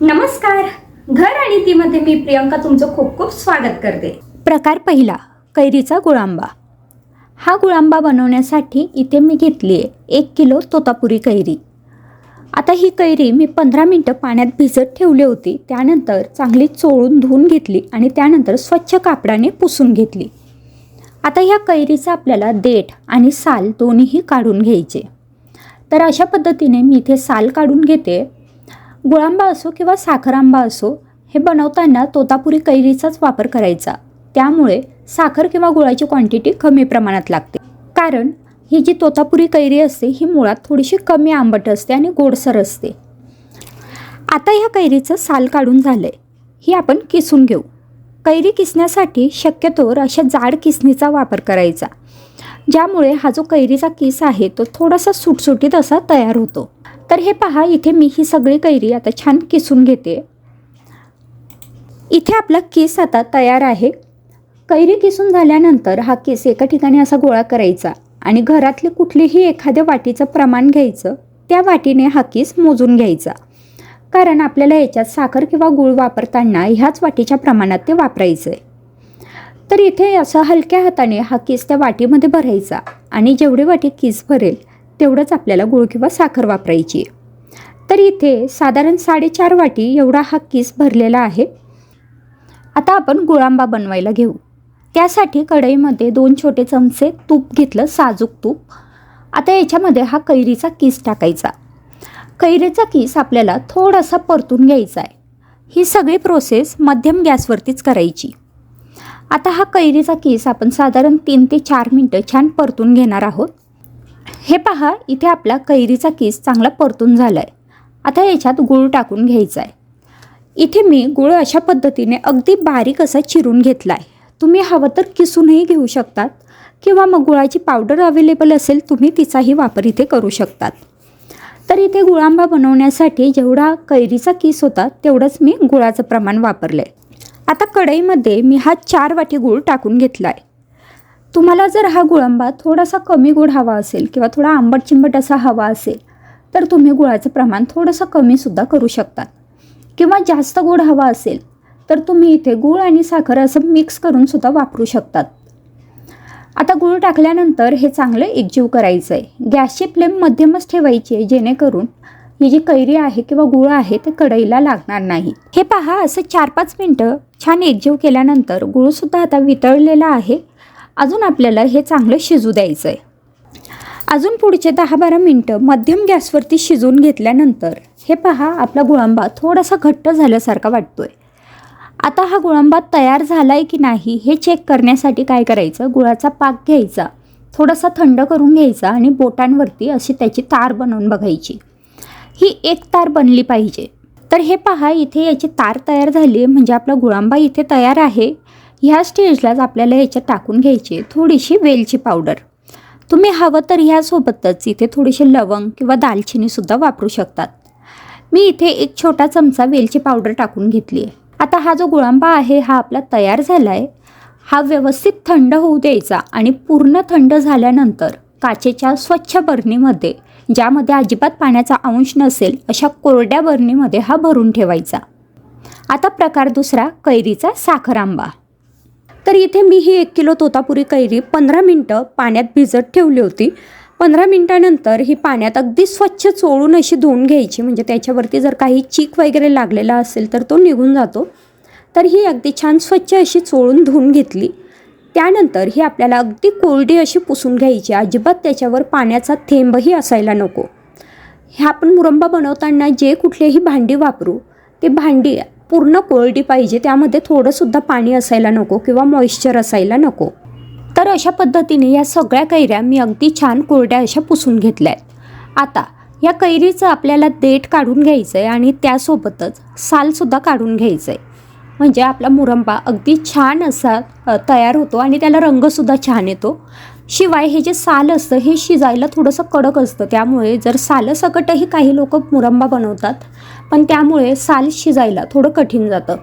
नमस्कार. घर आणि तीमध्ये मी प्रियंका तुमचं खूप खूप स्वागत करते. प्रकार पहिला कैरीचा गुळांबा. हा गुळांबा बनवण्यासाठी इथे मी घेतली आहे एक किलो तोतापुरी कैरी. आता ही कैरी मी पंधरा मिनटं पाण्यात भिजत ठेवली होती त्यानंतर चांगली चोळून धुवून घेतली आणि त्यानंतर स्वच्छ कापडाने पुसून घेतली. आता ह्या कैरीचा आपल्याला देठ आणि साल दोन्हीही काढून घ्यायचे. तर अशा पद्धतीने मी इथे साल काढून घेते. गुळांबा असो किंवा साखर आंबा असो हे बनवताना तोतापुरी कैरीचाच वापर करायचा. त्यामुळे साखर किंवा गुळाची क्वांटिटी कमी प्रमाणात लागते. कारण ही जी तोतापुरी कैरी असते ही मुळात थोडीशी कमी आंबट असते आणि गोडसर असते. आता ह्या कैरीचं साल काढून झालं आहे ही आपण किसून घेऊ. कैरी किसण्यासाठी शक्यतोवर अशा जाड किसणीचा वापर करायचा. ज्यामुळे हा जो कैरीचा किस आहे तो थोडासा सुटसुटीत असा तयार होतो. तर हे पहा इथे मी ही सगळी कैरी आता छान किसून घेते. इथे आपला केस आता तयार आहे. कैरी किसून झाल्यानंतर हा केस एका ठिकाणी असा गोळा करायचा आणि घरातले कुठलीही एखाद्या वाटीचं प्रमाण घ्यायचं त्या वाटीने हा केस मोजून घ्यायचा. कारण आपल्याला याच्यात साखर किंवा गूळ वापरताना ह्याच वाटीच्या प्रमाणात ते वापरायचं आहे तर इथे असं हलक्या हाताने हा किस त्या वाटीमध्ये भरायचा आणि जेवढी वाटी केस भरेल तेवढंच आपल्याला गूळ किंवा साखर वापरायची. आहे तर इथे साधारण साडेचार वाटी एवढा हा किस भरलेला आहे. आता आपण गुळांबा बनवायला घेऊ. त्यासाठी कढईमध्ये दोन छोटे चमचे तूप घेतलं साजूक तूप. आता याच्यामध्ये हा कैरीचा किस टाकायचा. कैरीचा किस आपल्याला थोडासा परतून घ्यायचा आहे. ही सगळी प्रोसेस मध्यम गॅसवरतीच करायची. आता हा कैरीचा किस आपण साधारण तीन ते चार मिनटं छान परतून घेणार आहोत. हे पहा इथे आपला कैरीचा किस चांगला परतून झाला आहे आता याच्यात गूळ टाकून घ्यायचा आहे इथे मी गूळ अशा पद्धतीने अगदी बारीक असा चिरून घेतला आहे तुम्ही हवं तर किसूनही घेऊ शकतात किंवा मग गुळाची पावडर अवेलेबल असेल तुम्ही तिचाही वापर इथे करू शकतात. तर इथे गुळांबा बनवण्यासाठी जेवढा कैरीचा किस होता तेवढंच मी गुळाचं प्रमाण वापरलं आहे आता कढईमध्ये मी हा चार वाटी गूळ टाकून घेतला आहे तुम्हाला जर हा गुळंबा थोडासा कमी गोड हवा असेल किंवा थोडा आंबट चिंबट असा हवा असेल तर तुम्ही गुळाचं प्रमाण थोडंसं कमीसुद्धा करू शकतात. किंवा जास्त गोड हवा असेल तर तुम्ही इथे गूळ आणि साखर असं मिक्स करूनसुद्धा वापरू शकतात. आता गूळ टाकल्यानंतर हे चांगलं एकजीव करायचं आहे गॅसची फ्लेम मध्यमच ठेवायची आहे जेणेकरून ही जी कैरी आहे किंवा गुळ आहे ते कढईला लागणार नाही. हे पहा असं चार पाच मिनटं छान एकजीव केल्यानंतर गूळसुद्धा आता वितळलेला आहे. अजून आपल्याला हे चांगलं शिजू द्यायचं आहे अजून पुढचे दहा बारा मिनटं मध्यम गॅसवरती शिजवून घेतल्यानंतर हे पहा आपला गुळंबा थोडासा घट्ट झाल्यासारखा वाटतो आहे आता हा गुळंबा तयार झाला आहे की नाही हे चेक करण्यासाठी काय करायचं? गुळाचा पाक घ्यायचा थोडासा थंड करून घ्यायचा आणि बोटांवरती अशी त्याची तार बनवून बघायची. ही एक तार बनली पाहिजे. तर हे पहा इथे याची तार तयार झाली आहे म्हणजे आपला गुळांबा इथे तयार आहे. ह्या स्टेजलाच आपल्याला याच्यात टाकून घ्यायची थोडीशी वेलची पावडर. तुम्ही हवं तर ह्यासोबतच इथे थोडीशी लवंग किंवा दालचिनीसुद्धा वापरू शकतात. मी इथे एक छोटा चमचा वेलची पावडर टाकून घेतली आहे. आता हा जो गुळांबा आहे हा आपला तयार झाला आहे हा व्यवस्थित थंड होऊ द्यायचा आणि पूर्ण थंड झाल्यानंतर काचेच्या स्वच्छ बरणीमध्ये ज्यामध्ये अजिबात पाण्याचा अंश नसेल अशा कोरड्या बरणीमध्ये हा भरून ठेवायचा. आता प्रकार दुसरा कैरीचा साखर आंबा तर इथे मी ही एक किलो तोतापुरी कैरी पंधरा मिनटं पाण्यात भिजत ठेवली होती. पंधरा मिनटानंतर ही पाण्यात अगदी स्वच्छ चोळून अशी धुवून घ्यायची. म्हणजे त्याच्यावरती जर काही चीक वगैरे लागलेला असेल तर तो निघून जातो. तर ही अगदी छान स्वच्छ अशी चोळून धुवून घेतली. त्यानंतर ही आपल्याला अगदी कोरडी अशी पुसून घ्यायची. अजिबात त्याच्यावर पाण्याचा थेंबही असायला नको. हे आपण मुरंबा बनवताना जे कुठलेही भांडी वापरू ते भांडी पूर्ण कोरडी पाहिजे त्यामध्ये थोडंसुद्धा पाणी असायला नको किंवा मॉइश्चर असायला नको. तर अशा पद्धतीने या सगळ्या कैऱ्या मी अगदी छान कोरड्या अशा पुसून घेतल्या आहेत आता या कैरीचं आपल्याला देठ काढून घ्यायचं आहे आणि त्यासोबतच सालसुद्धा काढून घ्यायचं आहे म्हणजे आपला मुरंबा अगदी छान असा तयार होतो आणि त्याला रंगसुद्धा छान येतो. शिवाय हे जे साल असतं हे शिजायला थोडंसं कडक असतं. त्यामुळे जर सालसकटही काही लोक मुरंबा बनवतात पण त्यामुळे साल शिजायला थोडं कठीण जातं.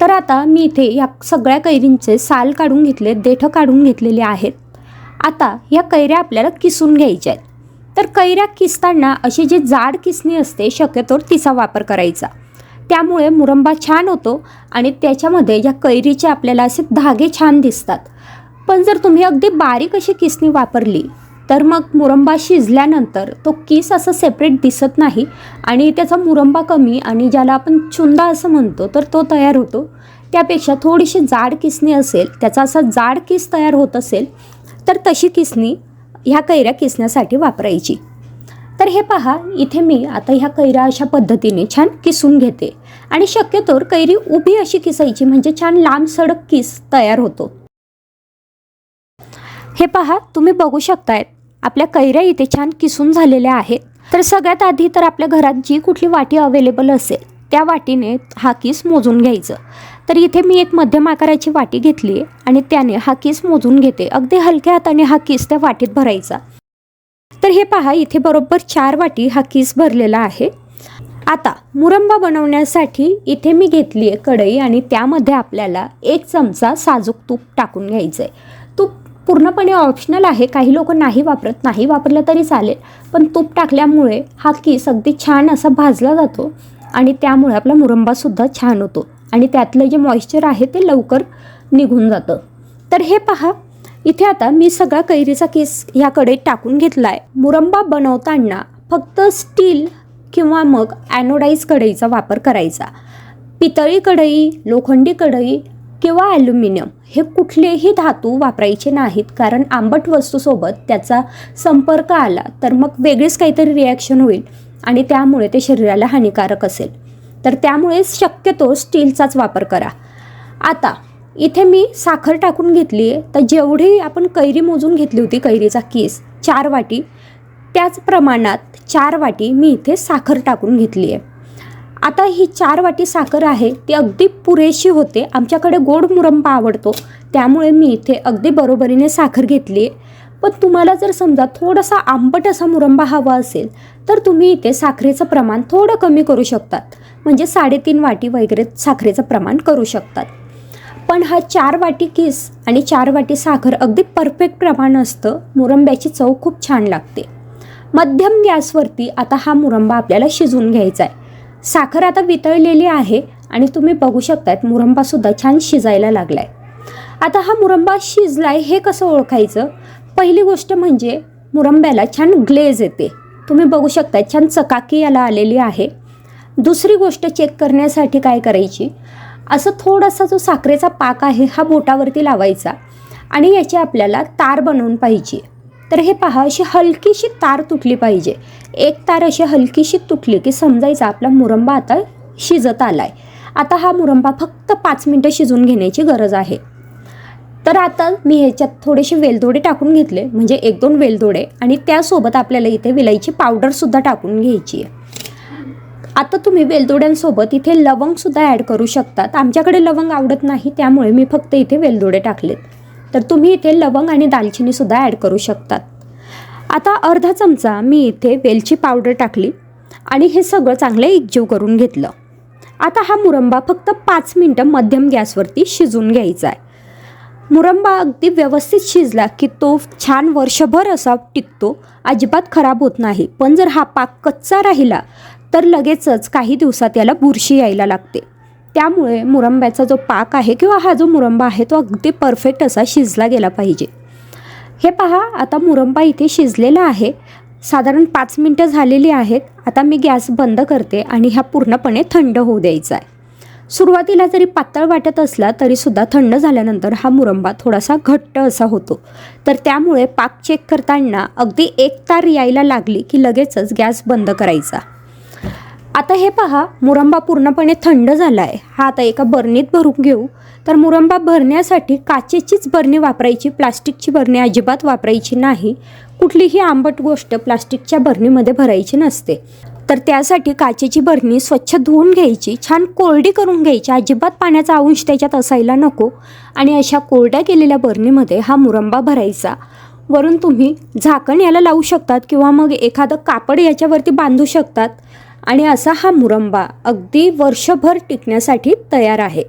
तर आता मी इथे या सगळ्या कैरींचे साल काढून घेतले देठं काढून घेतलेले आहेत. आता या कैऱ्या आपल्याला किसून घ्यायच्या आहेत. तर कैऱ्या किसताना अशी जी जाड किसणी असते शक्यतोवर तिचा वापर करायचा. त्यामुळे मुरंबा छान होतो आणि त्याच्यामध्ये या कैरीचे आपल्याला असे धागे छान दिसतात. पण जर तुम्ही अगदी बारीक अशी किसणी वापरली तर मग मुरंबा शिजल्यानंतर तो किस असं सेपरेट दिसत नाही आणि त्याचा मुरंबा कमी आणि ज्याला आपण चुंदा असं म्हणतो तर तो तयार होतो. त्यापेक्षा थोडीशी जाड किसणी असेल त्याचा असा जाड किस तयार होत असेल तर तशी किसणी ह्या कैऱ्या किसण्यासाठी वापरायची. तर हे पहा इथे मी आता ह्या कैऱ्या अशा पद्धतीने छान किसून घेते. आणि शक्यतोवर कैरी उभी अशी किसायची म्हणजे छान लांब सडक किस तयार होतो. हे पहा तुम्ही बघू शकतायत आपल्या कैऱ्या इथे छान किसून झालेल्या आहेत. तर सगळ्यात आधी तर आपल्या घरात जी कुठली वाटी अवेलेबल असेल त्या वाटीने हा किस मोजून घ्यायचं. तर इथे मी एक मध्यम आकाराची वाटी घेतली आहे आणि त्याने हा किस मोजून घेते. अगदी हलक्या हाताने हा किस त्या वाटीत भरायचा. तर हे पहा इथे बरोबर चार वाटी हा किस भरलेला आहे. आता मुरंबा बनवण्यासाठी इथे मी घेतली आहे कढई आणि त्यामध्ये आपल्याला एक चमचा साजूक तूप टाकून घ्यायचं आहे पूर्णपणे ऑप्शनल आहे. काही लोक नाही वापरत. नाही वापरलं तरी चालेल. पण तूप टाकल्यामुळे हा किस अगदी छान असा भाजला जातो आणि त्यामुळे आपला मुरंबासुद्धा छान होतो. आणि त्यातलं जे मॉइश्चर आहे ते लवकर निघून जातं. तर हे पहा. इथे आता मी सगळा कैरीचा केस ह्या कढईत टाकून घेतला आहे मुरंबा बनवताना फक्त स्टील किंवा मग ॲनोडाईज कढईचा वापर करायचा. पितळी कढई लोखंडी कढई किंवा ॲल्युमिनियम हे कुठलेही धातू वापरायचे नाहीत. कारण आंबट वस्तूसोबत त्याचा संपर्क आला तर मग वेगळीच काहीतरी रिॲक्शन होईल आणि त्यामुळे ते शरीराला हानिकारक असेल. तर त्यामुळे शक्यतो स्टीलचाच वापर करा. आता इथे मी साखर टाकून घेतली आहे. तर जेवढी आपण कैरी मोजून घेतली होती कैरीचा केस चार वाटी त्याच प्रमाणात चार वाटी मी इथे साखर टाकून घेतली आहे. आता ही चार वाटी साखर आहे ती अगदी पुरेशी होते. आमच्याकडे गोड मुरंबा आवडतो. त्यामुळे मी इथे अगदी बरोबरीने साखर घेतली आहे पण तुम्हाला जर समजा थोडासा आंबट असा मुरंबा हवा असेल तर तुम्ही इथे साखरेचं प्रमाण थोडं कमी करू शकतात. म्हणजे साडेतीन वाटी वगैरे साखरेचं प्रमाण करू शकतात. पण हा चार वाटी किस आणि चार वाटी साखर अगदी परफेक्ट प्रमाण असतं मुरंब्याची चव खूप छान लागते. मध्यम गॅसवरती आता हा मुरंबा आपल्याला शिजवून घ्यायचा आहे साखर आता वितळलेली आहे आणि तुम्ही बघू शकतात मुरंबासुद्धा छान शिजायला लागला आहे आता हा मुरंबा शिजलाय हे कसं ओळखायचं? पहिली गोष्ट म्हणजे मुरंब्याला छान ग्लेज येते. तुम्ही बघू शकता छान चकाकी याला आलेली आहे. दुसरी गोष्ट चेक करण्यासाठी काय करायची? असं थोडासा जो साखरेचा पाक आहे हा बोटावरती लावायचा आणि याची आपल्याला तार बनवून पाहिजे. तर हे पहा अशी हलकीशी तार तुटली पाहिजे. एक तार अशी हलकीशी तुटली की समजायचं आपला मुरंबा आता शिजत आला आहे आता हा मुरंबा फक्त पाच मिनटं शिजून घेण्याची गरज आहे. तर आता मी ह्याच्यात थोडेसे वेलदोडे टाकून घेतले म्हणजे एक दोन वेलदोडे आणि त्यासोबत आपल्याला इथे विलायची पावडरसुद्धा टाकून घ्यायची आहे. आता तुम्ही वेलदोड्यांसोबत इथे लवंगसुद्धा ॲड करू शकतात. आमच्याकडे लवंग आवडत नाही त्यामुळे मी फक्त इथे वेलदोडे टाकलेत. तर तुम्ही इथे लवंग आणि दालचिनीसुद्धा ॲड करू शकतात. आता अर्धा चमचा मी इथे वेलची पावडर टाकली आणि हे सगळं चांगलं एकजीव करून घेतलं. आता हा मुरंबा फक्त पाच मिनटं मध्यम गॅसवरती शिजून घ्यायचा आहे मुरंबा अगदी व्यवस्थित शिजला की तो छान वर्षभर असा टिकतो अजिबात खराब होत नाही. पण जर हा पाक कच्चा राहिला तर लगेचच काही दिवसात याला बुरशी यायला लागते. त्यामुळे मुरंब्याचा जो पाक आहे किंवा हा जो मुरंबा आहे तो अगदी परफेक्ट असा शिजला गेला पाहिजे. हे पहा आता मुरंबा इथे शिजलेला आहे. साधारण पाच मिनटं झालेली आहेत. आता मी गॅस बंद करते आणि ह्या पूर्णपणे थंड होऊ द्यायचा आहे. सुरुवातीला जरी पातळ वाटत असला तरीसुद्धा थंड झाल्यानंतर हा मुरंबा थोडासा घट्ट असा होतो. तर त्यामुळे पाक चेक करताना अगदी एक तार यायला लागली की लगेचच गॅस बंद करायचा. आता हे पहा मुरंबा पूर्णपणे थंड झाला आहे हा आता एका बरणीत भरून घेऊ. तर मुरंबा भरण्यासाठी काचेचीच बरणी वापरायची प्लास्टिकची बरणी अजिबात वापरायची नाही. कुठलीही आंबट गोष्ट प्लास्टिकच्या बरणीमध्ये भरायची नसते. तर त्यासाठी काचेची बरणी स्वच्छ धुवून घ्यायची छान कोरडी करून घ्यायची. अजिबात पाण्याचा अंश त्याच्यात असायला नको. आणि अशा कोरड्या केलेल्या बरणीमध्ये हा मुरंबा भरायचा. वरून तुम्ही झाकण याला लावू शकतात किंवा मग एखादं कापड याच्यावरती बांधू शकतात. आणि असा हा मुरंबा अगदी वर्षभर टिकण्यासाठी तयार आहे.